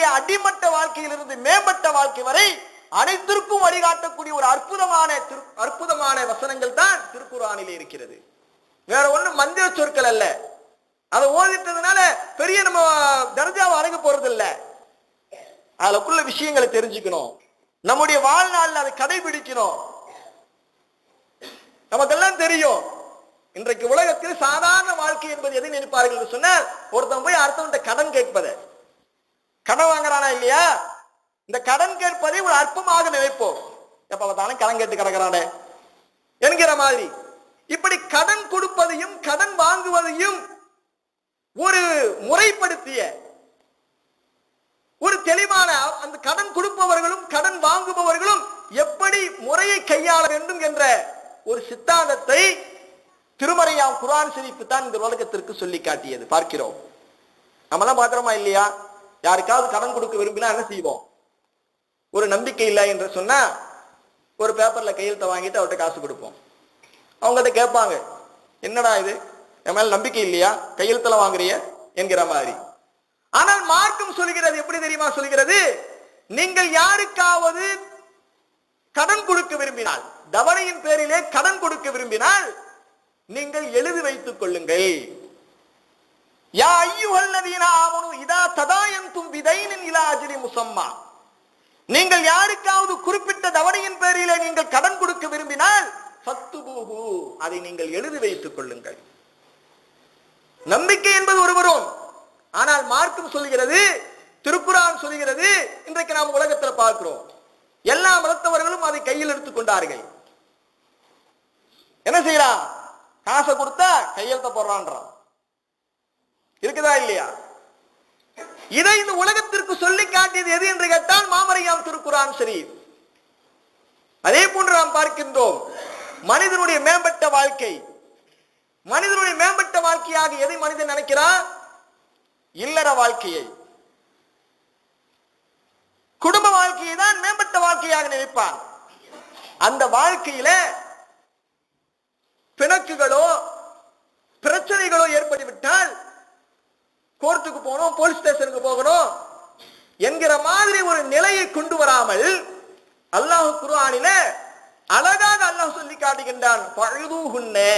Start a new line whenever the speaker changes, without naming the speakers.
மனிதனுடைய அடிமட்ட வாழ்க்கையிலிருந்து மேம்பட்ட வாழ்க்கை வரை அனைத்திற்கும் வழிகாட்டக்கூடிய ஒரு அற்புதமான திரு- அற்புதமான வசனங்கள் தான் திருக்குறானிலே இருக்கிறது. வேற ஒண்ணும் மந்திர சொற்கள் அல்ல. அதை ஓதிட்டதுனால பெரிய நம்ம தர்ஜாவை அணுக போறது இல்ல அதுக்குள்ள விஷயங்களை தெரிஞ்சுக்கணும். நம்முடைய வாழ்நாளில் அதை கடைபிடிக்கணும். நமக்கெல்லாம் தெரியும். இன்றைக்கு உலகத்தில் சாதாரண வாழ்க்கை என்பது எதை நினைப்பார்கள் என்று சொன்னால் ஒருத்தன் போய் அடுத்தவன் கடன் கேட்பதை. கடன் வாங்குறானா இல்லையா? இந்த கடன் கேட்பதை ஒரு அற்பமாக நினைப்போம். எப்ப பார்த்தாலும் கடன் கேட்டு கிடக்கிறானே. என்கிற மாதிரி. இப்படி கடன் கொடுப்பதையும் கடன் வாங்குவதையும் ஒரு முறைப்படுத்திய ஒரு தெளிவான அந்த கடன் கொடுப்பவர்களும் கடன் வாங்குபவர்களும் எப்படி முறையை கையாள வேண்டும் என்ற ஒரு சித்தாந்தத்தை திருமறையாம் குரான் சிரிப்பு தான் இந்த உலகத்திற்கு சொல்லி காட்டியது. பார்க்கிறோம். நம்மளாம் பாக்குறோமா இல்லையா? யாருக்காவது கடன் கொடுக்க விரும்பினா என்ன செய்வோம்? ஒரு நம்பிக்கை இல்லை என்று சொன்னா ஒரு பேப்பர்ல கையெழுத்த வாங்கிட்டு அவர்கிட்ட காசு கொடுப்போம். அவங்ககிட்ட கேட்பாங்க என்னடா இது? என் மேல நம்பிக்கை இல்லையா? கையெழுத்துல வாங்குறிய? என்கிற மாதிரி. ஆனால் மார்க்கம் சொல்கிறது எப்படி தெரியுமா சொல்கிறது? நீங்கள் யாருக்காவது கடன் கொடுக்க விரும்பினால் தவணையின் பேரிலே கடன் கொடுக்க விரும்பினால் நீங்கள் எழுதி வைத்துக் கொள்ளுங்கள். யா ஐயுஹல்லதீன ஆமனு இதா ததாயம் தைனின் இலாஜிரி முசம்மா. நீங்கள் யாருக்காவது குறிப்பிட்ட தவணையின் பேரிலே நீங்கள் கடன் கொடுக்க விரும்பினால் ஃபத்துபூஹு அதை நீங்கள் எழுதி வைத்துக் கொள்ளுங்கள். நம்பிக்கை என்பது ஒருவரும் ஆனால் மார்க்கம் சொல்கிறது திருக்குறான் சொல்கிறது இன்றைக்கு நாம் உலகத்துல பார்க்கிறோம். எல்லா மதத்தவர்களும் அதை கையில் எடுத்துக் கொண்டார்கள். என்ன செய்யறான் காசை கொடுத்தா கையெழுத்த போடுறான்றான். இருக்குதா இல்லையா? இதை இந்த உலகத்திற்கு சொல்லி காட்டியது எது என்று கேட்டால் மாமரையாம் திருக்குறான் சரி அதே போன்று நாம் பார்க்கின்றோம் மனிதனுடைய மேம்பட்ட வாழ்க்கை. மனிதனுடைய மேம்பட்ட வாழ்க்கையாக எதை மனிதன் நினைக்கிறான் இல்லற வாழ்க்கையை. குடும்ப வாழ்க்கையை தான் மேம்பட்ட வாழ்க்கையாக நினைப்பான். அந்த வாழ்க்கையில பிணக்குகளோ போகணும் போலீஸ் ஸ்டேஷனுக்கு போகணும். என்கிற மாதிரி ஒரு நிலையை கொண்டு வராமல் அல்லாஹ் குர்ஆனில அழகாக அல்லாஹ் சொல்லி காட்டுகின்றான் பழுதுகுன்ன